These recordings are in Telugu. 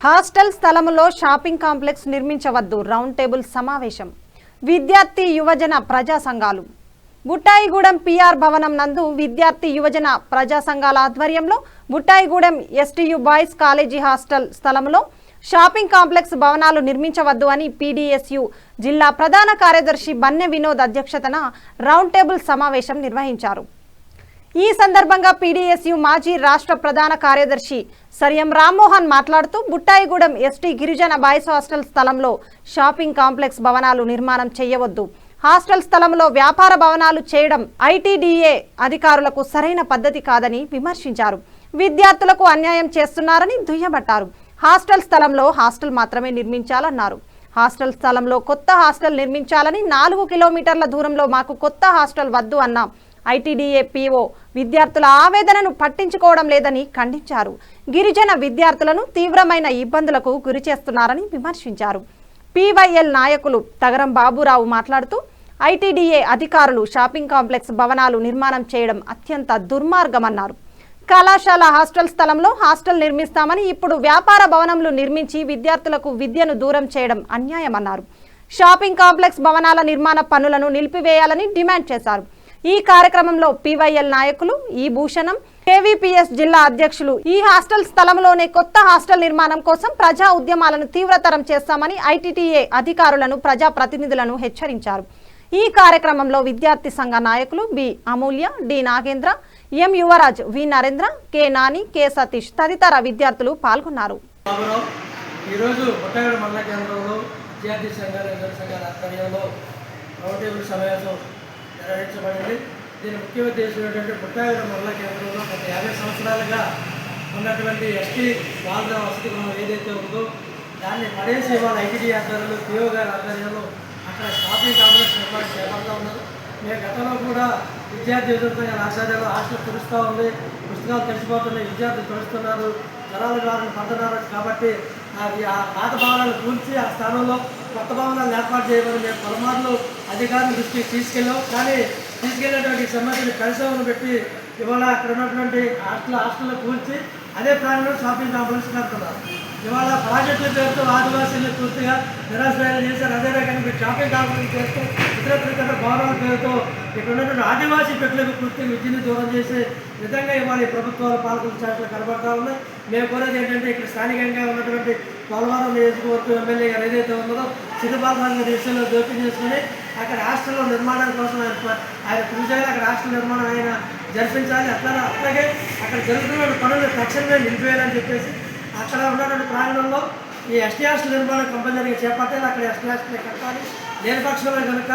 హాస్టల్ స్థలంలో షాపింగ్ కాంప్లెక్స్ నిర్మించవద్దు. రౌండ్ టేబుల్ సమావేశం. విద్యార్థి యువజన ప్రజా సంఘాలు. బుట్టాయిగూడెం పిఆర్ భవనం నందు విద్యార్థి యువజన ప్రజా సంఘాల ఆధ్వర్యంలో Buttaigudem STU boys college hostel స్థలంలో షాపింగ్ కాంప్లెక్స్ భవనాలు నిర్మించవద్దు అని పీడీఎస్యు జిల్లా ప్రధాన కార్యదర్శి బన్నె వినోద్ అధ్యక్షతన రౌండ్ టేబుల్ సమావేశం నిర్వహించారు. ఈ సందర్భంగా పీడీఎస్యు మాజీ రాష్ట్ర ప్రధాన కార్యదర్శి సర్యం రామ్మోహన్ మాట్లాడుతూ బుట్టాయిగూడెం ఎస్టీ గిరిజన బాయ్స్ హాస్టల్ స్థలంలో షాపింగ్ కాంప్లెక్స్ భవనాలు నిర్మాణం చేయవద్దు. హాస్టల్ స్థలంలో వ్యాపార భవనాలు చేయడం ఐటీడీఏ అధికారులకు సరైన పద్ధతి కాదని విమర్శించారు. విద్యార్థులకు అన్యాయం చేస్తున్నారని దుయ్యబట్టారు. హాస్టల్ స్థలంలో హాస్టల్ మాత్రమే నిర్మించాలన్నారు. హాస్టల్ స్థలంలో కొత్త హాస్టల్ నిర్మించాలని నాలుగు కిలోమీటర్ల దూరంలో మాకు కొత్త హాస్టల్ వద్దు అన్నాం. ఐటీడీఏ పీఓ విద్యార్థుల ఆవేదనను పట్టించుకోవడం లేదని ఖండించారు. గిరిజన విద్యార్థులను తీవ్రమైన ఇబ్బందులకు గురి చేస్తున్నారని విమర్శించారు. పీవైఎల్ నాయకులు తగరం బాబురావు మాట్లాడుతూ ఐటీడీఏ అధికారులు షాపింగ్ కాంప్లెక్స్ భవనాలు నిర్మాణం చేయడం అత్యంత దుర్మార్గమన్నారు. కళాశాల హాస్టల్ స్థలంలో హాస్టల్ నిర్మిస్తామని ఇప్పుడు వ్యాపార భవనంలు నిర్మించి విద్యార్థులకు విద్యను దూరం చేయడం అన్యాయమన్నారు. షాపింగ్ కాంప్లెక్స్ భవనాల నిర్మాణ పనులను నిలిపివేయాలని డిమాండ్ చేశారు. ఈ కార్యక్రమంలో పీవైఎల్ నాయకులు ఈ భూషణం కేవీపీఎస్ జిల్లా అధ్యక్షులు. ఈ హాస్టల్ స్థలంలోనే కొత్త హాస్టల్ నిర్మాణం కోసం ప్రజా ఉద్యమాలను తీవ్రతరం చేస్తామని ఐటీటీఏ అధికారులను ప్రజా ప్రతినిధులను హెచ్చరించారు. ఈ కార్యక్రమంలో విద్యార్థి సంఘ నాయకులు B Amulya D Nagendra M Yuvaraj V Narendra K Nani K Satish తదితర విద్యార్థులు పాల్గొన్నారు. ఈరోజు మండల కేంద్రంలో విద్యార్థి సంఘాల సంఘాల ఆధ్వర్యంలో రౌండ్ టేబుల్ సమావేశం నిర్వహించబడింది దీని ముఖ్య ఉద్దేశం ఏంటంటే బుట్టగడ మండల కేంద్రంలో గత యాభై సంవత్సరాలుగా ఉన్నటువంటి ఎస్టీ బాలుర వసతి గృహం ఏదైతే ఉందో దాన్ని పడేసి వాళ్ళ ఐటీడీ ఆధ్వర్యంలో పిఓ గారి ఆధ్వర్యంలో అక్కడ షాపింగ్ కాంప్లెక్స్ నిర్మాణం చేపడతా ఉన్నారు. మేము గతంలో కూడా విద్యార్థి ఎదుర్కొనే ఆచార్యాలు హాస్టల్ తుడుస్తూ ఉంది. పుస్తకాలు తెలిసిపోతున్నాయి. విద్యార్థులు తుడుస్తున్నారు జ్వరాలు కావాలని పడుతున్నారు. కాబట్టి అది ఆ పాత భావాలను కూల్చి ఆ స్థానంలో కొత్త భవనాలు ఏర్పాటు చేయమని మేము పలుమార్లు అధికారుల దృష్టికి తీసుకెళ్ళాం. కానీ తీసుకెళ్ళినటువంటి ఈ సమస్యను పరిశ్రమను పెట్టి ఇవాళ అక్కడ ఉన్నటువంటి హాస్టల్ హాస్టల్లో కూల్చి అదే ప్రాంతంలో షాపింగ్ కాంప్లెక్స్ కడుతున్నారు. ఇవాళ ప్రాజెక్టుల పేరుతో ఆదివాసీలు పూర్తిగా నిరాశ్రయాలు చేశారు అదే రకంగా మీరు షాపింగ్ కాకుండా చేస్తూ ఇతర ఇతర భవనాల పేరుతో ఇక్కడ ఉన్నటువంటి ఆదివాసీ పెట్టలకు పూర్తిగా విద్యను దూరం చేసే విధంగా ఇవాళ ఈ ప్రభుత్వాలు పాలకుల చాట్లు కనబడతా ఉన్నాయి. మేము కోరేది ఏంటంటే ఇక్కడ స్థానికంగా ఉన్నటువంటి పోలవరం నియోజకవర్గం ఎమ్మెల్యే గారు ఏదైతే ఉన్నదో సిద్ధబాలరాజు గారి విషయంలో జోక్యం చేసుకుని అక్కడ హాస్టల్లో నిర్మాణం కోసం ఆయన ఆయన కృషి అక్కడ హాస్టల్ నిర్మాణం ఆయన జరిపించాలి. అట్లా అట్లాగే అక్కడ జరుగుతున్న పనులు తక్షణమే నిలిపేయాలని చెప్పేసి అక్కడ ఉన్నటువంటి ప్రాంగణంలో ఈ ఎస్టీఆర్స్ నిర్మాణం కంపల్సరీగా చేపట్టాలి. అక్కడ ఎస్టీఆర్స్ని కట్టాలి. లేని పక్షంలో కనుక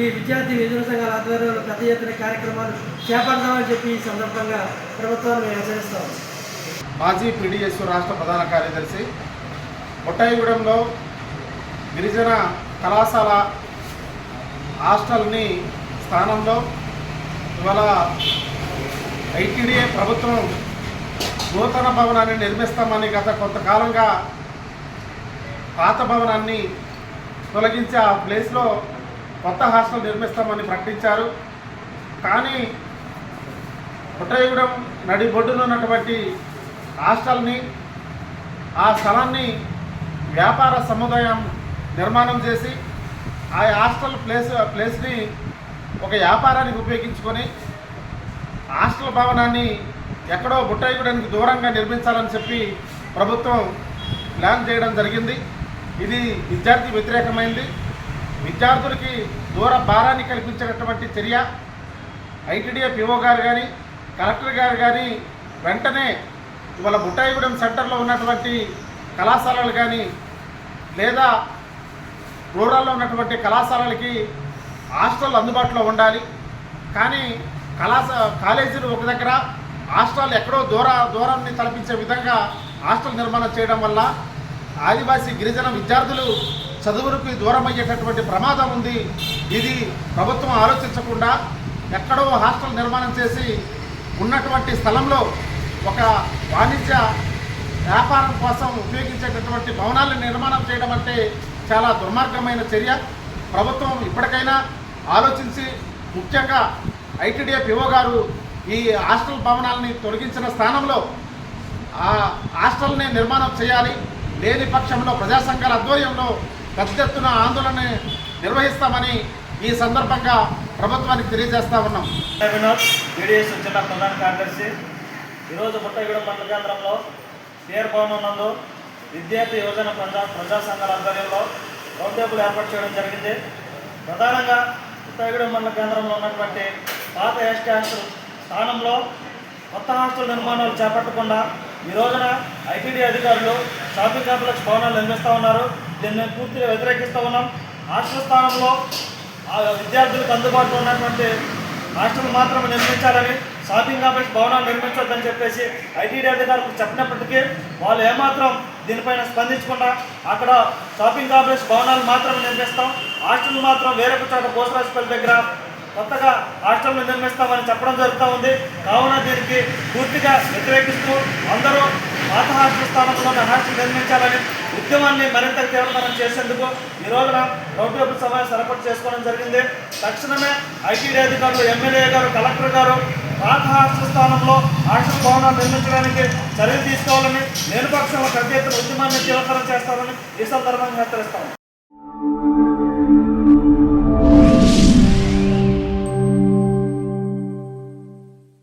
ఈ విద్యార్థి విద్యుత్ సంఘాల ఆధ్వర్యంలో పెద్ద ఎత్తున కార్యక్రమాలు చేపడదామని చెప్పి ఈ సందర్భంగా ప్రభుత్వాన్ని హెచ్చరిస్తాం. మాజీ పీడిఎస్ రాష్ట్ర ప్రధాన కార్యదర్శి కొట్టాయిగూడెంలో గిరిజన కళాశాల హాస్టల్ని స్థానంలో ఇవాళ ఐటీడీఏ ప్రభుత్వం నూతన భవనాన్ని నిర్మిస్తామని గత కొంతకాలంగా పాత భవనాన్ని తొలగించి ఆ ప్లేస్లో కొత్త హాస్టల్ నిర్మిస్తామని ప్రకటించారు. కానీ పుట్టయగూడెం నడిబొడ్డులో ఉన్నటువంటి హాస్టల్ని ఆ స్థలాన్ని వ్యాపార సముదాయం నిర్మాణం చేసి ఆ హాస్టల్ ప్లేస్ ప్లేస్ని ఒక వ్యాపారానికి ఉపయోగించుకొని హాస్టల్ భవనాన్ని ఎక్కడో బుట్టాయిగూడానికి దూరంగా నిర్మించాలని చెప్పి ప్రభుత్వం ప్లాన్ చేయడం జరిగింది. ఇది విద్యార్థి వ్యతిరేకమైంది. విద్యార్థులకి దూర భారాన్ని కల్పించేటటువంటి చర్య. ఐటీడీఏ పిఓ గారు కానీ కలెక్టర్ గారు కానీ వెంటనే ఇవాళ బుట్టాయిగూడెం సెంటర్లో ఉన్నటువంటి కళాశాలలు కానీ లేదా రూరల్లో ఉన్నటువంటి కళాశాలలకి హాస్టల్ అందుబాటులో ఉండాలి. కానీ కళాశాల కాలేజీలు ఒక దగ్గర హాస్టల్ ఎక్కడో దూర దూరాన్ని తలపించే విధంగా హాస్టల్ నిర్మాణం చేయడం వల్ల ఆదివాసీ గిరిజన విద్యార్థులు చదువులకు దూరం అయ్యేటటువంటి ప్రమాదం ఉంది. ఇది ప్రభుత్వం ఆలోచించకుండా ఎక్కడో హాస్టల్ నిర్మాణం చేసి ఉన్నటువంటి స్థలంలో ఒక వాణిజ్య వ్యాపారం కోసం ఉపయోగించేటటువంటి భవనాలను నిర్మాణం చేయడం అంటే చాలా దుర్మార్గమైన చర్య. ప్రభుత్వం ఇప్పటికైనా ఆలోచించి ముఖ్యంగా ఐటీడీఏ గారు ఈ హాస్టల్ భవనాలని తొలగించిన స్థానంలో ఆ హాస్టల్ని నిర్మాణం చేయాలి. లేని పక్షంలో ప్రజా సంఘాల ఆధ్వర్యంలో పెద్ద ఎత్తున ఆందోళన నిర్వహిస్తామని ఈ సందర్భంగా ప్రభుత్వానికి తెలియజేస్తా ఉన్నాం. వినోద్ జిల్లా ప్రధాన కార్యదర్శి. ఈరోజు బుట్టగూడెం మండల కేంద్రంలో పేరు భవనం నందు విద్యార్థి యువజన ప్రజా ప్రజా సంఘాల ఆధ్వర్యంలో రౌండ్ టేబుల్ ఏర్పాటు చేయడం జరిగింది. ప్రధానంగా బుట్టగూడెం మండల కేంద్రంలో ఉన్నటువంటి పాత ఎస్టీ హాస్టల్ స్థానంలో కొత్త హాస్టల్ నిర్మాణాలు చేపట్టకుండా ఈ రోజున ఐటీడీ అధికారులు షాపింగ్ కాంప్లెక్స్ భవనాలు నిర్మిస్తూ ఉన్నారు. దీన్ని పూర్తిగా వ్యతిరేకిస్తూ ఉన్నాం. హాస్టల్ స్థానంలో ఆ విద్యార్థులకు అందుబాటులో ఉన్నటువంటి హాస్టల్ మాత్రమే నిర్మించాలని షాపింగ్ కాంప్లెక్స్ భవనాలు నిర్మించొద్దని చెప్పేసి ఐటీడీ అధికారులకు చెప్పినప్పటికీ వాళ్ళు ఏమాత్రం దీనిపైన స్పందించకుండా అక్కడ షాపింగ్ కాంప్లెక్స్ భవనాలు మాత్రమే నిర్మిస్తాం. హాస్టల్ మాత్రం వేరొక చోట పోస్ట్ హాస్పిటల్ దగ్గర కొత్తగా హాస్టల్ను నిర్మిస్తామని చెప్పడం జరుగుతూ ఉంది. కావున దీనికి పూర్తిగా వ్యతిరేకిస్తూ అందరూ పాత హాస్టల్ స్థానంలోనే హాస్టల్ నిర్మించాలని ఉద్యమాన్ని మరింత తీవ్రతరం చేసేందుకు ఈ రోజున రౌండ్ టేబుల్ సమావేశం ఏర్పాటు చేసుకోవడం జరిగింది. తక్షణమే ఐటీడీ అధికారులు ఎమ్మెల్యే గారు కలెక్టర్ గారు పాత హాస్టల్ స్థానంలో హాస్టల్ భవనాలు నిర్మించడానికి చర్యలు తీసుకోవాలని నేను పక్షంలో పెద్ద ఎత్తున ఉద్యమాన్ని తీవ్రతరం చేస్తారని ఈ సందర్భంగా హెచ్చరిస్తాను